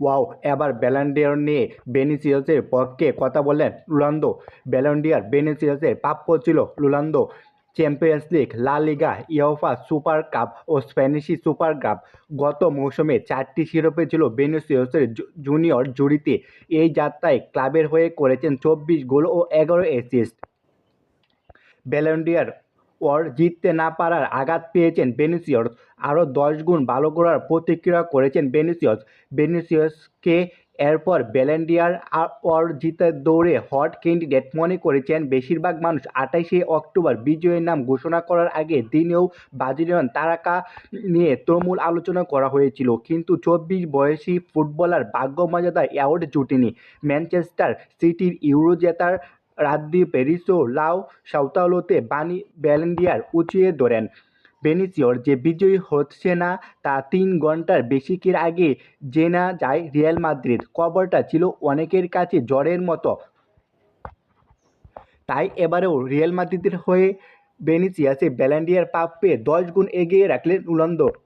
Wow, এবার Ballon d'Or নিয়ে বেনিসিয়াসের পক্ষে কথা বললেন রোনালদো। ব্যালন্ডিয়ার বেনিসিয়াসের প্রাপ্য ছিল Ronaldo. Champions league, La Liga, UEFA super cup ও স্প্যানিশি সুপার কাপ গত মৌসুমে চারটি শিরোপে ছিল বেনিসিয়াসের জুনিয়র জুড়িতে। এই যাত্রায় ক্লাবের হয়ে করেছেন চব্বিশ গোল ও এগারো অ্যাসিস্ট ব্যালন্ডিয়ার ওর জিততে না পারার আঘাত পেয়েছেন বেনিসিয়স। আরও দশ গুণ ভালো করার প্রতিক্রিয়া করেছেন বেনিসিয়স। বেনিসিয়সকে এরপর ব্যালেন্ডিয়ার ওর জিতের দৌড়ে হট ক্যান্ডিডেট মনে করেছেন বেশিরভাগ মানুষ আঠাইশে অক্টোবর বিজয়ীর নাম ঘোষণা করার আগে দিনেও ব্রাজিলিয়ান তারকা নিয়ে তুমুল আলোচনা করা হয়েছিল। কিন্তু চব্বিশ বয়সী ফুটবলার ভাগ্য মর্যাদা অ্যাওয়ার্ড জুটেনি। ম্যানচেস্টার সিটির ইউরো জেতার রাদ্দি পেরিসো লাও সাঁওতালোতে বানি ব্যালেন্ডিয়ার উঁচিয়ে ধরেন বেনিসিওর যে বিজয়ী হচ্ছে না তা তিন ঘণ্টার বেশিকের আগে জেনা যায় রিয়াল মাদ্রিদ খবরটা ছিল অনেকের কাছে জ্বরের মতো। তাই এবারেও রিয়াল মাদ্রিদের হয়ে বেনিসিয়াসে ব্যালেন্ডিয়ার পাপ পেয়ে দশ গুণ এগিয়ে রাখলেন উলন্দ